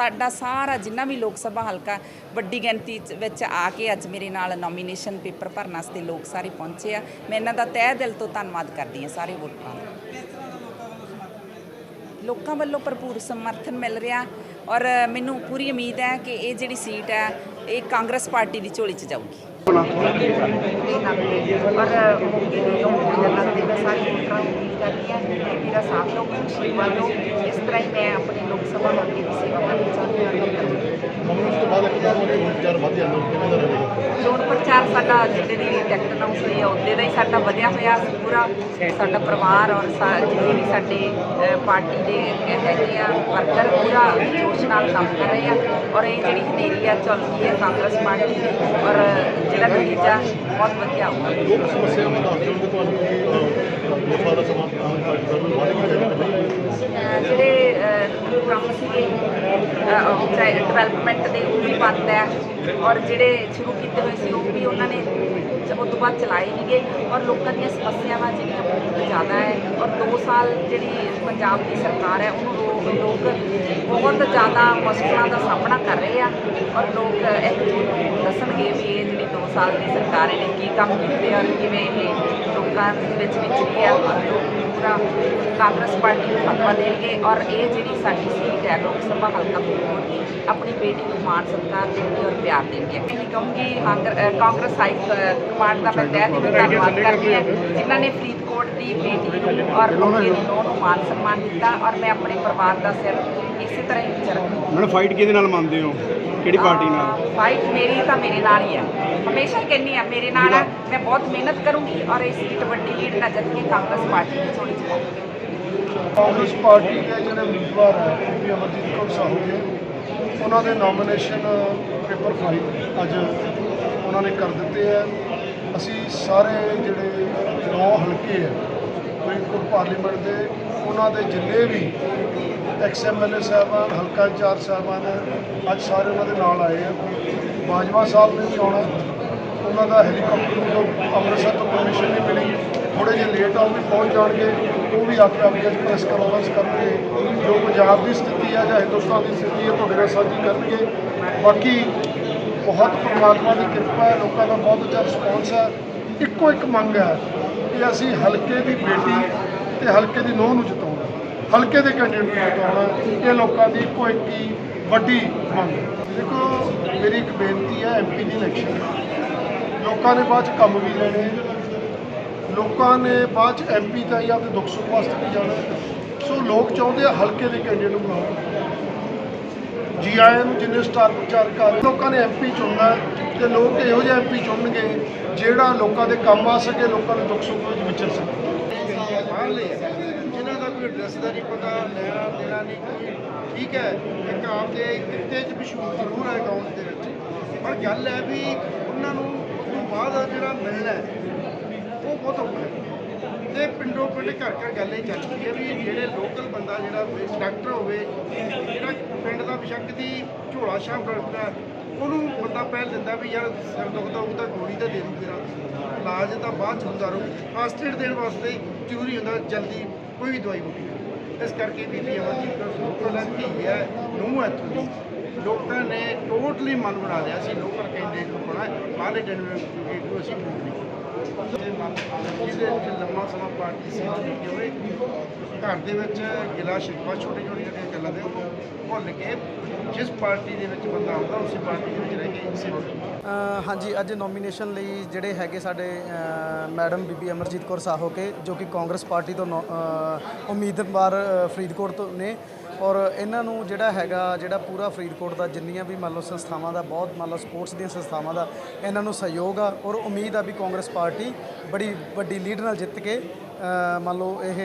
ਸਾਡਾ ਸਾਰਾ ਜਿੰਨਾ ਵੀ ਲੋਕ ਸਭਾ ਹਲਕਾ ਵੱਡੀ ਗਿਣਤੀ ਚ- ਵਿੱਚ ਆ ਕੇ ਅੱਜ ਮੇਰੇ ਨਾਲ ਨੋਮੀਨੇਸ਼ਨ ਪੇਪਰ ਭਰਨ ਵਾਸਤੇ ਲੋਕ ਸਾਰੇ ਪਹੁੰਚੇ ਆ। ਮੈਂ ਇਹਨਾਂ ਦਾ ਤਹਿ ਦਿਲ ਤੋਂ ਧੰਨਵਾਦ ਕਰਦੀ ਹਾਂ ਸਾਰੇ ਵੋਟਰਾਂ ਦਾ। ਲੋਕਾਂ ਵੱਲੋਂ ਭਰਪੂਰ ਸਮਰਥਨ ਮਿਲ ਰਿਹਾ ਔਰ ਮੈਨੂੰ ਪੂਰੀ ਉਮੀਦ ਹੈ ਕਿ ਇਹ ਜਿਹੜੀ ਸੀਟ ਹੈ ਇਹ ਕਾਂਗਰਸ ਪਾਰਟੀ ਦੀ ਝੋਲੀ 'ਚ ਜਾਊਗੀ। ਔਰ ਇਸ ਤਰ੍ਹਾਂ ਹੀ ਮੈਂ ਆਪਣੀ ਲੋਕ ਸਭਾ ਹਲਕੇ ਦੀ ਸੇਵਾ ਕਰਨੀ ਚਾਹੁੰਦੀ ਹਾਂ। ਚੋਣ ਪ੍ਰਚਾਰ ਸਾਡਾ ਜਿੱਦੇ ਦੀ ਟਿਕਟ ਅਨਾਉਂਸ ਹੋਈ ਹੈ ਉਹਦੇ ਦਾ ਹੀ ਸਾਡਾ ਵਧਿਆ ਹੋਇਆ ਪੂਰਾ। ਸਾਡਾ ਪਰਿਵਾਰ ਔਰ ਜਿੰਨੇ ਵੀ ਸਾਡੇ ਪਾਰਟੀ ਦੇ ਹੈਗੇ ਆ ਵਰਕਰ ਪੂਰਾ ਜੋਸ਼ ਨਾਲ ਕੰਮ ਕਰ ਰਹੇ ਆ। ਔਰ ਇਹ ਜਿਹੜੀ ਹਨੇਰੀ ਆ ਚੌਕੀ ਹੈ ਕਾਂਗਰਸ ਪਾਰਟੀ ਦੀ ਔਰ ਜਿਹੜਾ ਨਤੀਜਾ ਬਹੁਤ ਵਧੀਆ ਹੋਊਗਾ। ਲੋਕ ਦੱਸ ਤੁਹਾਨੂੰ ਦੋ ਸਮਾਂ ਜਿਹੜੇ ਕੰਮ ਸੀਗੇ ਡਿਵੈਲਪਮੈਂਟ ਦੇ ਉਹ ਵੀ ਬੰਦ ਹੈ। ਔਰ ਜਿਹੜੇ ਸ਼ੁਰੂ ਕੀਤੇ ਹੋਏ ਸੀ, ਉਹ ਵੀ ਉਹਨਾਂ ਨੇ ਜ- ਉਹ ਤੋਂ ਬਾਅਦ ਚਲਾਏ ਨਹੀਂਗੇ ਔਰ ਲੋਕਾਂ ਦੀਆਂ ਸਮੱਸਿਆਵਾਂ ਜਿਹੜੀਆਂ ਬਹੁਤ ਜ਼ਿਆਦਾ ਹੈ। ਔਰ 2 ਸਾਲ ਜਿਹੜੀ ਪੰਜਾਬ ਦੀ ਸਰਕਾਰ ਹੈ, ਉਹਨੂੰ ਲੋ- ਲੋਕ ਬਹੁਤ ਜ਼ਿਆਦਾ ਮੁਸ਼ਕਲਾਂ ਦਾ ਸਾਹਮਣਾ ਕਰ ਰਹੇ ਆ। ਔਰ ਲੋਕ ਇੱਕ ਦੂਜੇ ਦੱਸਣਗੇ ਵੀ ਇਹ ਜਿਹੜੀ 2 ਸਾਲ ਦੀ ਸਰਕਾਰ ਇਹਨੇ ਕੀ ਕੰਮ ਕੀਤੇ ਔਰ ਕਿਵੇਂ ਇਹ ਲੋਕਾਂ ਦੇ ਵਿੱਚ ਵਿਚਰੀ ਆ। ਔਰ ਕਾਂਗਰਸ ਪਾਰਟੀ ਨੂੰ ਫਤਵਾ ਦੇਣਗੇ ਔਰ ਇਹ ਜਿਹੜੀ ਸਾਡੀ ਸੀਟ ਹੈ, ਲੋਕ ਸਭਾ ਹਲਕਾ ਫਰੀਦਕੋਟ ਦੀ, ਆਪਣੀ ਬੇਟੀ ਨੂੰ ਮਾਣ ਸਤਿਕਾਰ ਦੇਣਗੇ ਔਰ ਪਿਆਰ ਦੇਣਗੇ। ਮੈਂ ਕਹੂੰਗੀ ਕਾਂਗਰਸ ਹਾਈ ਕਮਾਂਡ ਦਾ ਮੈਂ ਤਹਿ ਦਿਲੋਂ ਧੰਨਵਾਦ ਕਰਦੀ ਹਾਂ ਜਿਨ੍ਹਾਂ ਨੇ ਫਰੀਦਕੋਟ ਦੀ ਬੇਟੀ ਨੂੰ ਔਰ ਲੋਕੇ ਦੀ ਨੂੰਹ ਨੂੰ ਮਾਣ ਸਨਮਾਨ ਦਿੱਤਾ ਔਰ ਮੈਂ ਆਪਣੇ ਪਰਿਵਾਰ ਦਾ ਸਿਰ ਇਸੇ ਤਰ੍ਹਾਂ ਹੀ ਉੱਚਾ ਰੱਖੂੰਗੀ ਫਾਈਟ ਕਿਹਦੇ ਨਾਲ ਮੰਨਦੇ ਹੋ? ਕਿਹੜੀ ਪਾਰਟੀ ਨਾਲ? ਫਾਈਟ ਮੇਰੀ ਤਾਂ ਮੇਰੇ ਨਾਲ ਹੀ ਹੈ। ਹਮੇਸ਼ਾ ਹੀ ਕਹਿੰਦੀ ਆ ਮੇਰੇ ਨਾਲ ਮੈਂ ਬਹੁਤ ਮਿਹਨਤ ਕਰੂੰਗੀ ਔਰ ਇਹ ਸੀਟ ਵੱਡੀ ਲੀਡ ਨਾਲ ਜਿੱਤ ਕੇ ਕਾਂਗਰਸ ਪਾਰਟੀ ਦੀ ਝੋਲੀ ਚ ਪਾਉਂਗੀ ਕਾਂਗਰਸ ਪਾਰਟੀ ਦੇ ਜਿਹੜੇ ਉਮੀਦਵਾਰ ਹੈ ਬੀਬੀ ਅਮਰਜੀਤ ਕੌਰ ਸਾਹੂ ਜੀ ਉਹਨਾਂ ਦੇ ਨੋਮੀਨੇਸ਼ਨ ਪੇਪਰ ਫਾਈਲ ਅੱਜ ਉਹਨਾਂ ਨੇ ਕਰ ਦਿੱਤੇ ਹੈ। ਅਸੀਂ ਸਾਰੇ ਜਿਹੜੇ ਨੌ ਹਲਕੇ ਹੈ ਫਰੀਦਕੋਟ ਪਾਰਲੀਮੈਂਟ ਦੇ ਉਹਨਾਂ ਦੇ ਜਿੰਨੇ ਵੀ ਐਕਸ ਐਮਐਲਏ ਸਾਹਿਬਾਨ, ਹਲਕਾ ਇੰਚਾਰਜ ਸਾਹਿਬਾਨ ਅੱਜ ਸਾਰੇ ਉਹਨਾਂ ਦੇ ਨਾਲ ਆਏ ਆ। ਬਾਜਵਾ ਸਾਹਿਬ ਨੇ ਵੀ ਆਉਣਾ। ਉਹਨਾਂ ਦਾ ਹੈਲੀਕਾਪਟਰ ਤੋਂ ਅੰਮ੍ਰਿਤਸਰ ਤੋਂ ਪਰਮਿਸ਼ਨ ਨਹੀਂ ਮਿਲੀ। ਥੋੜੇ ਜਿਹੇ ਲੇਟ ਆ, ਉਹ ਵੀ ਪਹੁੰਚ ਜਾਣਗੇ। ਉਹ ਵੀ ਆਪੇ ਕੇ ਆਪਣੀ ਅੱਜ ਪ੍ਰੈਸ ਕਾਨਫਰੰਸ ਕਰਨਗੇ। ਜੋ ਪੰਜਾਬ ਦੀ ਸਥਿਤੀ ਹੈ ਜਾਂ ਹਿੰਦੁਸਤਾਨ ਦੀ ਸਥਿਤੀ ਹੈ ਤੁਹਾਡੇ ਨਾਲ ਸਾਂਝੀ ਕਰਨਗੇ। ਬਾਕੀ ਬਹੁਤ ਪਰਮਾਤਮਾ ਦੀ ਕਿਰਪਾ ਹੈ, ਲੋਕਾਂ ਦਾ ਬਹੁਤ ਅੱਛਾ ਰਿਸਪੌਂਸ ਹੈ ਇੱਕੋ ਇੱਕ ਮੰਗ ਹੈ ਕਿ ਅਸੀਂ ਹਲਕੇ ਦੀ ਬੇਟੀ ਤੇ ਹਲਕੇ ਦੀ ਨੂੰਹ ਨੂੰ ਜਿਤਾਉਣਾ। ਹਲਕੇ ਦੇ ਕੈਂਡੀਡੇਟ ਨੂੰ ਜਿਤਾਉਣਾ ਇਹ ਲੋਕਾਂ ਦੀ ਇੱਕੋ ਇੱਕ ਵੱਡੀ ਮੰਗ ਦੇਖੋ, ਮੇਰੀ ਇੱਕ ਬੇਨਤੀ ਹੈ ਐਮਪੀ ਦੀ ਇਲੈਕਸ਼ਨ ਲੋਕਾਂ ਨੇ ਬਾਅਦ ਚ ਕੰਮ ਵੀ ਲੈਣੇ ਲੋਕਾਂ ਨੇ ਬਾਅਦ ਚ ਐਮਪੀ ਤਾਂ ਜਾਂ ਆਪਣੇ ਦੁੱਖ ਸੁੱਖ ਵਾਸਤੇ ਵੀ ਜਾਣਾ ਸੋ ਲੋਕ ਚਾਹੁੰਦੇ ਆ ਹਲਕੇ ਦੇ ਕੈਂਡੀਡੇਟ ਨੂੰ ਬਣਾਓ ਜੀ ਆਇਆਂ ਨੂੰ ਜਿੰਨੇ ਸਟਾਰ ਪ੍ਰਚਾਰਕ ਆ ਲੋਕਾਂ ਨੇ ਐਮਪੀ ਚੁਣਨਾ ਹੈ ਤੇ ਲੋਕ ਇਹੋ ਜਿਹਾ ਐਮਪੀ ਚੁਣਨਗੇ ਜਿਹੜਾ ਲੋਕਾਂ ਦੇ ਕੰਮ ਆ ਸਕੇ, ਲੋਕਾਂ ਦੇ ਦੁੱਖ ਸੁੱਖ ਵਿੱਚ ਵਿਚਰ ਸਕੇ ਬਾਹਰਲੇ ਆ, ਜਿਨ੍ਹਾਂ ਦਾ ਕੋਈ ਐਡਰੈਸ ਦਾ ਨਹੀਂ ਪਤਾ, ਲੈਣਾ ਦੇਣਾ ਨਹੀਂ ਕੋਈ ਠੀਕ ਹੈ, ਇੱਕ ਆਪਦੇ ਕਿੱਤੇ 'ਚ ਮਸ਼ਹੂਰ ਜ਼ਰੂਰ ਹੈ ਅਕਾਊਂਟ ਦੇ ਵਿੱਚ। ਪਰ ਗੱਲ ਹੈ ਵੀ ਉਹਨਾਂ ਨੂੰ ਤੋਂ ਬਾਅਦ ਜਿਹੜਾ ਮਿਲਣਾ ਉਹ ਬਹੁਤ ਔਖਾ ਹੈ। ਤੇ ਪਿੰਡੋਂ ਪਿੰਡ ਘਰ ਘਰ ਗੱਲ ਇਹ ਚੱਲਦੀ ਹੈ ਵੀ ਜਿਹੜੇ ਲੋਕਲ ਬੰਦਾ ਜਿਹੜਾ ਵੀ ਡਾਕਟਰ ਹੋਵੇ, ਜਿਹੜਾ ਪਿੰਡ ਦਾ ਬਿਸ਼ੱਕ ਦੀ ਝੋਲਾ ਸ਼ਾਹ ਡਾਕਟਰ ਉਹਨੂੰ ਬੰਦਾ ਪਹਿਲ ਦਿੰਦਾ ਵੀ ਯਾਰ ਸਿਰ ਦੁਖਦਾ ਉਹ ਤਾਂ ਗੋਲੀ ਤਾਂ ਦੇ ਦੂ ਤੇਰਾ ਇਲਾਜ ਤਾਂ ਬਾਅਦ ਚ ਹੁੰਦਾ ਰਹੂ ਫਸਟ ਏਡ ਦੇਣ ਵਾਸਤੇ ਜ਼ਰੂਰੀ ਹੁੰਦਾ ਜਲਦੀ ਕੋਈ ਵੀ ਦਵਾਈ ਮੁੱਕੀ ਇਸ ਕਰਕੇ ਬੀਬੀ ਅਮਰਜੀਤ ਕੌਰ ਲੋਕਲ ਹੈ ਧੀ ਹੈ ਨੂੰ ਹੈ ਇੱਥੋਂ ਦੀ। ਲੋਕਾਂ ਨੇ ਟੋਟਲੀ ਮਨ ਬਣਾ ਲਿਆ ਸੀ ਲੋਕਲ ਕੈਂਡੀਡੇਟ ਨੂੰ ਬਣਾ ਬਾਹਰਲੇ ਕੈਂਡੀਡੇਟ ਨੂੰ ਅਸੀਂ ਵੋਟ ਨਹੀਂ ਤੇ ਲੰਮਾ ਸਮਾਂ ਪਾਰਟੀ ਸੇਵਾ ਕੀਤੀ ਹੋਵੇ ਘਰ ਦੇ ਵਿੱਚ ਗਿਲਾ ਸ਼ਿਕਵਾ ਛੋਟੇ ਛੋਟੇ ਜਿਹੜੀਆਂ ਗੱਲਾਂ ਦੇ ਉਹਨੂੰ ਭੁੱਲ ਕੇ ਜਿਸ ਪਾਰਟੀ ਦੇ ਵਿੱਚ ਬੰਦਾ ਆਉਂਦਾ, ਉਸੇ ਪਾਰਟੀ ਦੇ ਵਿੱਚ ਰਹਿ ਕੇ ਸੇਵਾ ਹਾਂਜੀ, ਅੱਜ ਨੋਮੀਨੇਸ਼ਨ ਲਈ ਜਿਹੜੇ ਹੈਗੇ ਸਾਡੇ ਮੈਡਮ ਬੀਬੀ ਅਮਰਜੀਤ ਕੌਰ ਸਾਹੋਕੇ ਜੋ ਕਿ ਕਾਂਗਰਸ ਪਾਰਟੀ ਤੋਂ ਨੌ- ਉਮੀਦਵਾਰ ਫਰੀਦਕੋਟ ਤੋਂ ਨੇ ਔਰ ਇਹਨਾਂ ਨੂੰ ਜਿਹੜਾ ਹੈਗਾ, ਜਿਹੜਾ ਪੂਰਾ ਫਰੀਦਕੋਟ ਦਾ ਜਿੰਨੀਆਂ ਵੀ ਮੰਨ ਲਓ ਸੰਸਥਾਵਾਂ ਦਾ, ਬਹੁਤ ਮੰਨ ਲਓ ਸਪੋਰਟਸ ਦੀਆਂ ਸੰਸਥਾਵਾਂ ਦਾ, ਇਹਨਾਂ ਨੂੰ ਸਹਿਯੋਗ ਆ। ਔਰ ਉਮੀਦ ਆ ਵੀ ਕਾਂਗਰਸ ਪਾਰਟੀ ਬੜੀ ਵੱਡੀ ਲੀਡ ਨਾਲ ਜਿੱਤ ਕੇ ਮੰਨ ਲਓ ਇਹ